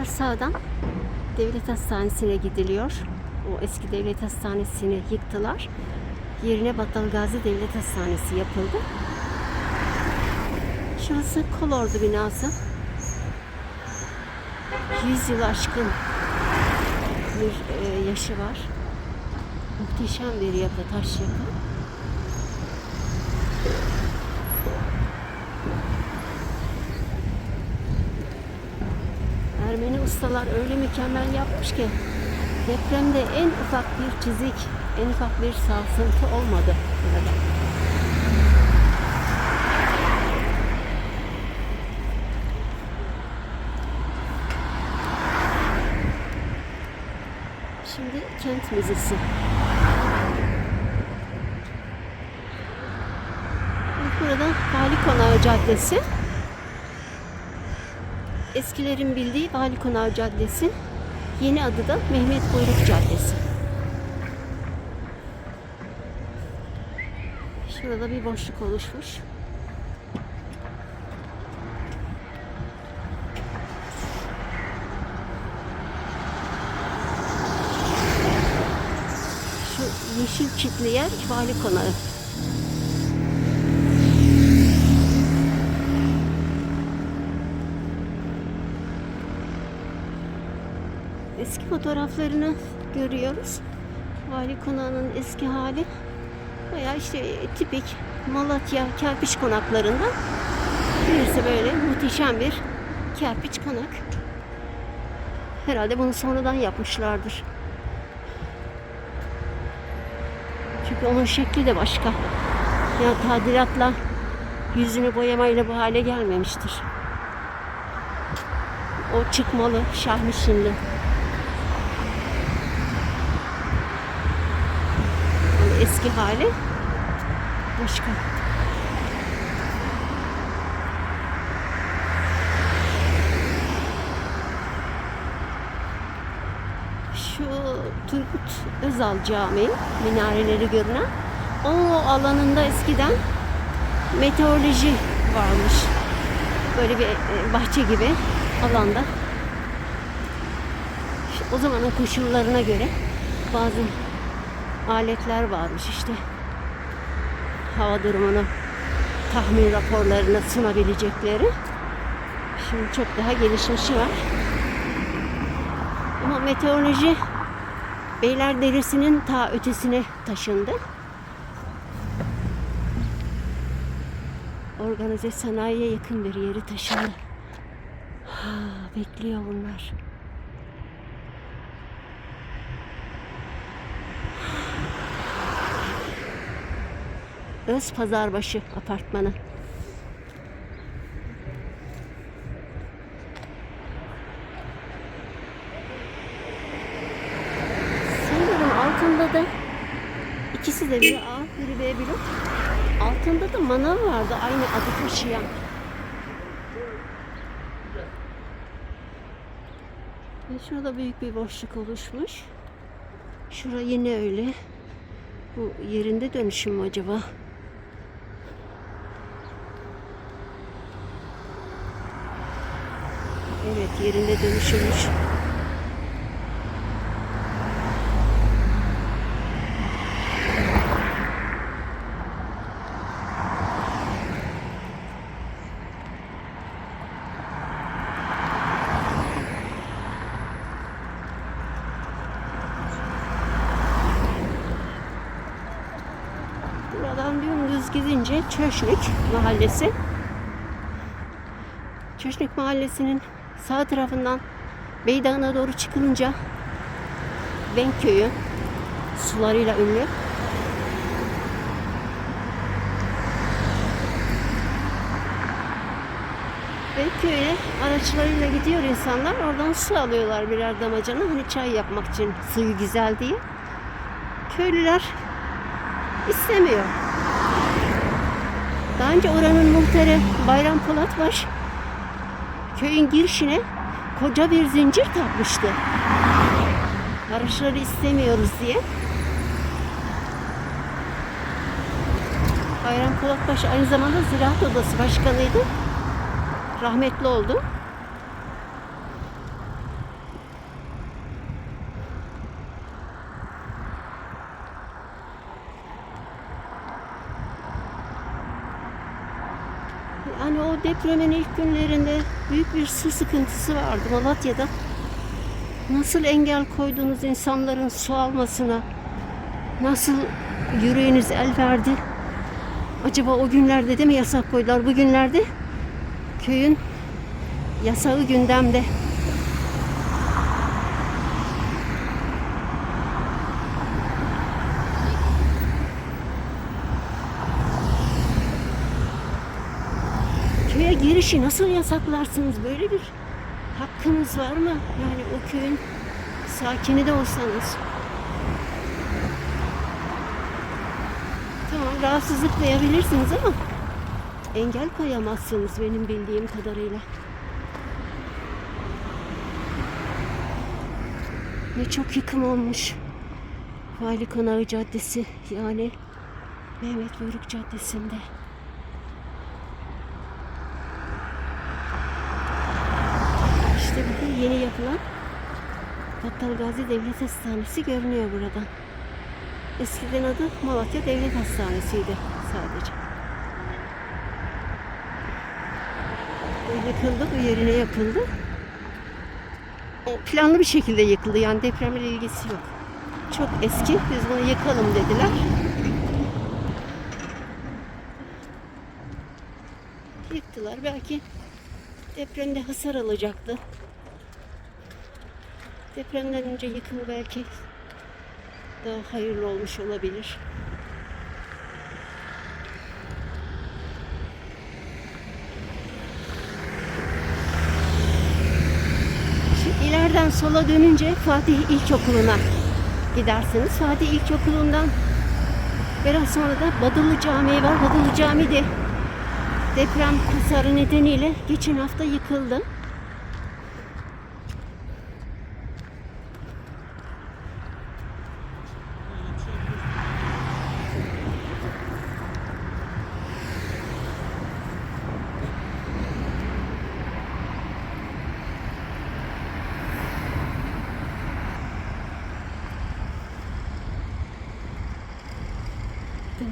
Biraz sağdan devlet hastanesine gidiliyor. O eski devlet hastanesini yıktılar. Yerine Battal Gazi Devlet Hastanesi yapıldı. Şurası Kolordu binası. 100 yıl aşkın bir e, yaşı var. Muhteşem bir yapı, taş yapı. Ermeni ustalar öyle mükemmel yapmış ki depremde en ufak bir çizik, en ufak bir sarsıntı olmadı burada. Şimdi kent müzesi. Burada Vali Caddesi. Eskilerin bildiği Vali Konağı Caddesi. Yeni adı da Mehmet Buyruk Caddesi. Şurada bir boşluk oluşmuş. Şu yeşil çitli yer Vali Konağı. Eski fotoğraflarını görüyoruz. Vali Konağı'nın eski hali. Bayağı işte tipik Malatya kerpiç konaklarından birisi böyle muhteşem bir kerpiç konak. Herhalde bunu sonradan yapmışlardır. Çünkü onun şekli de başka. Yani tadilatla yüzünü boyamayla bu hale gelmemiştir. O çıkmalı, şahmişinli. Yani eski hali başka. Şu Turgut Özal Camii minareleri görünen o alanında eskiden meteoroloji varmış. Böyle bir e, bahçe gibi alanda. O zamanın koşullarına göre bazı aletler varmış işte. Hava durumunu tahmin raporlarını sunabilecekleri. Şimdi çok daha gelişmişi var. Ama meteoroloji Beylerderesi'nin ta ötesine taşındı. Organize sanayiye yakın bir yeri taşındı. Ha, bekliyor bunlar. Öz Pazarbaşı apartmanı. Sanırım altında da ikisi de biri A, biri B blok. Altında da manav vardı aynı adı taşıyan. Ve şurada büyük bir boşluk oluşmuş. Şura yine öyle. Bu yerinde dönüşüm mü acaba? Evet yerinde dönüşülmüş. Buradan dümdüz gidince Çöşnük mahallesi. Çöşnük mahallesinin sağ tarafından Beydağı'na doğru çıkılınca Venk köyü sularıyla ünlü. Venk köyüne araçlarıyla gidiyor insanlar. Oradan su alıyorlar birer damacana. Hani çay yapmak için suyu güzel diye. Köylüler istemiyor. Daha önce oranın muhtarı Bayram Polatbaş köyün girişine koca bir zincir takmıştı. Araçları istemiyoruz diye. Bayram Polatbaş aynı zamanda Ziraat Odası Başkanıydı. Rahmetli oldu. Yani o depremin ilk günlerinde büyük bir su sıkıntısı vardı Malatya'da. Nasıl engel koydunuz insanların su almasına? Nasıl yüreğiniz el verdi? Acaba o günlerde de mi yasak koydular? Bugünlerde köyün yasağı gündemde. Girişi nasıl yasaklarsınız? Böyle bir hakkınız var mı? Yani o köyün sakini de olsanız. Tamam rahatsızlık duyabilirsiniz ama engel koyamazsınız benim bildiğim kadarıyla. Ne çok yıkım olmuş. Vali Konağı Caddesi yani Mehmet Buyruk Caddesi'nde. İşte bu yeni yapılan Battal Gazi Devlet Hastanesi görünüyor buradan. Eskiden adı Malatya Devlet Hastanesi'ydi sadece. Yıkıldı, bu yerine yapıldı. O planlı bir şekilde yıkıldı yani depremle ilgisi yok. Çok eski, biz bunu yıkalım dediler. Yıktılar. Belki depremde hasar alacaktı. Depremden önce yıkımı belki daha hayırlı olmuş olabilir. Şimdi sola dönünce Fatih İlkokulu'na gidersiniz. Fatih İlkokulu'ndan biraz sonra da Badılı Camii var. Badılı Camii de deprem hasarı nedeniyle geçen hafta yıkıldı.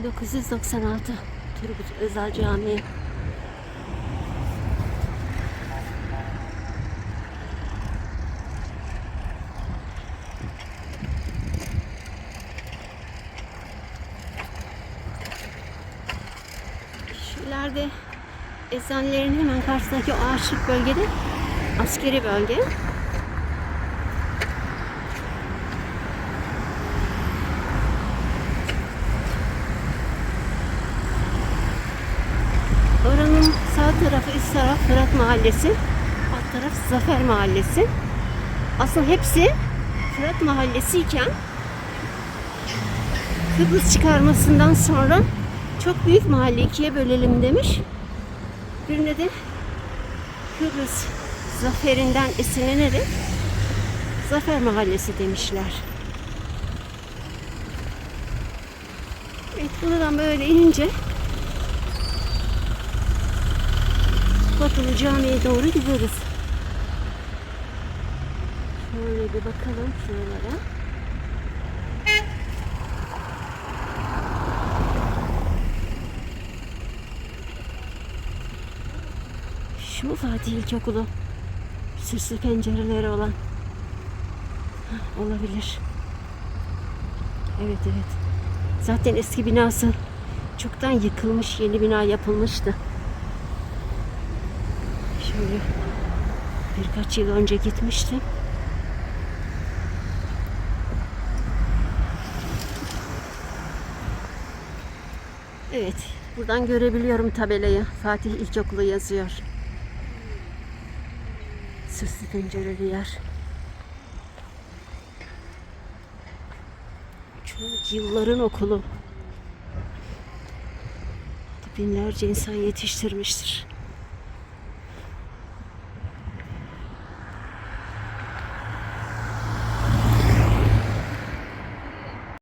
...1996 Turgut Özal Camii. Şu ileride eczanelerin hemen karşısındaki o ağaçlık bölgede askeri bölge. Oranın sağ tarafı üst taraf Fırat Mahallesi, alt taraf Zafer Mahallesi. Aslında hepsi Fırat Mahallesi iken Kıbrıs çıkarmasından sonra çok büyük mahalle ikiye bölelim demiş. Birine de Kıbrıs zaferinden esinlenerek Zafer Mahallesi demişler. Evet buradan böyle inince Batılı Camii'ye doğru gideriz. Şöyle bir bakalım şuralara. Şu Fatih İlkokulu? Süslü pencereleri olan. Hah, olabilir. Evet evet. Zaten eski binası çoktan yıkılmış, yeni bina yapılmıştı. Şöyle birkaç yıl önce gitmiştim. Evet, buradan görebiliyorum tabelayı. Fatih İlkokulu yazıyor. Süslü pencereli yer. Çok yılların okulu. Binlerce insan yetiştirmiştir.